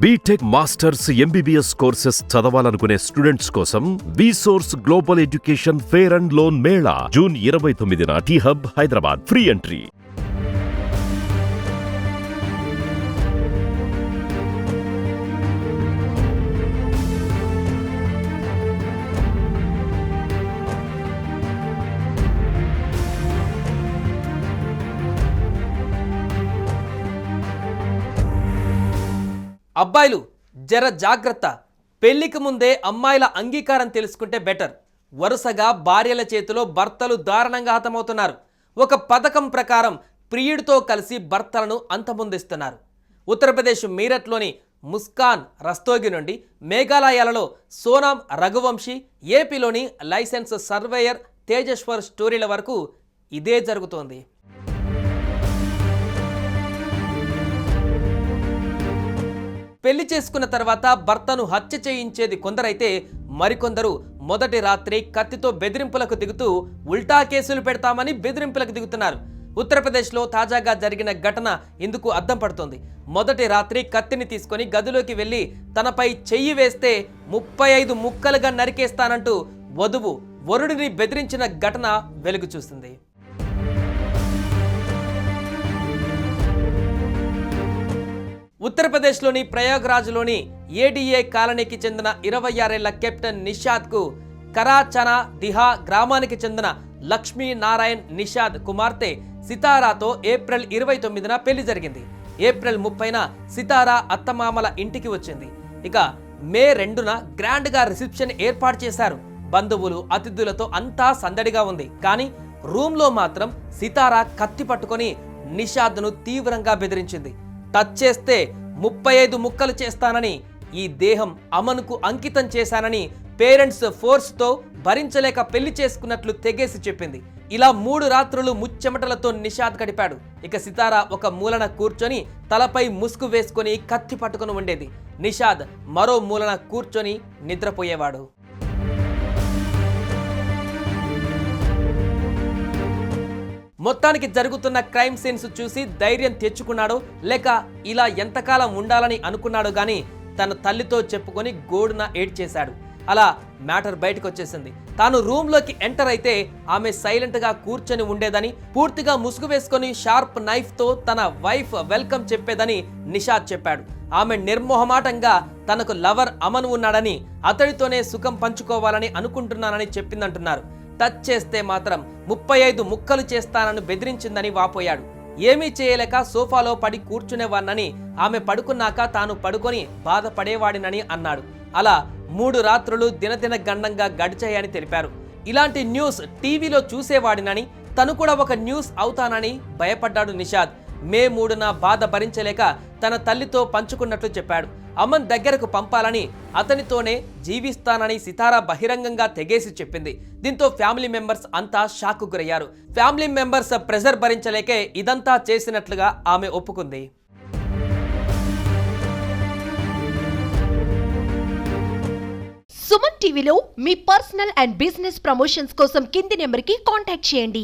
BTech masters MBBS courses చదవాలనుకునే students కోసం VSource global education fair and loan mela June ఇరవై తొమ్మిదిన T Hub Hyderabad free entry అబ్బాయిలు జర జాగ్రత్త. పెళ్ళికి ముందే అమ్మాయిల అంగీకారం తెలుసుకుంటే బెటర్. వరుసగా భార్యల చేతిలో భర్తలు దారుణంగా హతమవుతున్నారు. ఒక పథకం ప్రకారం ప్రియుడితో కలిసి భర్తలను అంతమొందిస్తున్నారు. ఉత్తరప్రదేశ్ మీరట్లోని ముస్కాన్ రస్తోగి నుండి మేఘాలయాలలో సోనాం రఘువంశీ ఏపీలోని లైసెన్స్ సర్వేయర్ తేజేశ్వర్ స్టోరీల వరకు ఇదే జరుగుతోంది. పెళ్ళి చేసుకున్న తర్వాత భర్తను హత్య చేయించేది కొందరైతే మరికొందరు. మొదటి రాత్రి కత్తితో బెదిరింపులకు దిగుతూ ఉల్టా కేసులు పెడతామని బెదిరింపులకు దిగుతున్నారు. ఉత్తరప్రదేశ్లో తాజాగా జరిగిన ఘటన ఇందుకు అద్దం పడుతోంది. మొదటి రాత్రి కత్తిని తీసుకొని గదిలోకి వెళ్ళి తనపై చెయ్యి వేస్తే ముప్పై ఐదు ముక్కలుగా నరికేస్తానంటూ వధువు వరుడిని బెదిరించిన ఘటన వెలుగు చూసింది. ఉత్తరప్రదేశ్లోని ప్రయాగ్రాజ్లోని ఏడీఏ కాలనీకి చెందిన ఇరవై ఆరేళ్ళ కెప్టెన్ నిషాద్కు కరాచనా దిహా గ్రామానికి చెందిన లక్ష్మీ నారాయణ్ నిషాద్ కుమార్తె సితారాతో ఏప్రిల్ ఇరవై తొమ్మిదిన పెళ్ళి జరిగింది. ఏప్రిల్ ముప్పైన సితారా అత్తమామల ఇంటికి వచ్చింది. ఇక మే రెండున గ్రాండ్గా రిసెప్షన్ ఏర్పాటు చేశారు. బంధువులు అతిథులతో అంతా సందడిగా ఉంది. కానీ రూమ్లో మాత్రం సితారా కత్తి పట్టుకొని నిషాద్ను తీవ్రంగా బెదిరించింది. టచ్ చేస్తే ముప్పై ఐదు ముక్కలు చేస్తానని ఈ దేహం అమన్కు అంకితం చేశానని పేరెంట్స్ ఫోర్స్తో భరించలేక పెళ్ళి చేసుకున్నట్లు తెగేసి చెప్పింది. ఇలా మూడు రాత్రులు ముచ్చెమటలతో నిషాద్ గడిపాడు. ఇక సితారా ఒక మూలన కూర్చొని తలపై ముసుగు వేసుకొని కత్తి పట్టుకుని ఉండేది. నిషాద్ మరో మూలన కూర్చొని నిద్రపోయేవాడు. మొత్తానికి జరుగుతున్న క్రైమ్ సీన్స్ చూసి ధైర్యం తెచ్చుకున్నాడో. లేక ఇలా ఎంతకాలం ఉండాలని అనుకున్నాడో కానీ తన తల్లితో చెప్పుకొని గోడున ఏడ్చేశాడు. అలా మ్యాటర్ బయటకు వచ్చేసింది తాను రూమ్లోకి ఎంటర్ అయితే ఆమె సైలెంట్గా కూర్చొని ఉండేదని పూర్తిగా ముసుగు వేసుకొని షార్ప్ నైఫ్తో తన వైఫ్ వెల్కమ్ చెప్పేదని నిషాద్ చెప్పాడు. ఆమె నిర్మోహమాటంగా తనకు లవర్ అమన్ ఉన్నాడని అతడితోనే సుఖం పంచుకోవాలని అనుకుంటున్నానని చెప్పిందంటున్నారు. టచ్ చేస్తే మాత్రం ముప్పై ఐదు ముక్కలు చేస్తానని బెదిరించిందని వాపోయాడు. ఏమీ చేయలేక సోఫాలో పడి కూర్చునేవాన్నని ఆమె పడుకున్నాక తాను పడుకొని బాధపడేవాడినని అన్నాడు. అలా మూడు రాత్రులు దినదిన గండంగా గడిచాయని తెలిపారు. ఇలాంటి న్యూస్ టీవీలో చూసేవాడినని తను కూడా ఒక న్యూస్ అవుతానని భయపడ్డాడు నిషాద్. మే మూడున బాధ భరించలేక తన తల్లితో పంచుకున్నట్లు చెప్పాడు. అమన్ దగ్గరకు పంపాలని అతనితోనే జీవిస్తానని సితారా బహిరంగంగా తెగేసి చెప్పింది. దీంతో ఫ్యామిలీ మెంబర్స్ అంతా షాక్ గురయ్యారు ఫ్యామిలీ మెంబర్స్ ప్రెజర్ భరించలేకే ఇదంతా చేసినట్లుగా ఆమె ఒప్పుకుంది. సుమన్ టీవీలో మీ పర్సనల్ అండ్ బిజినెస్ ప్రమోషన్స్ కోసం కింది నెంబర్కి కాంటాక్ట్ చేయండి.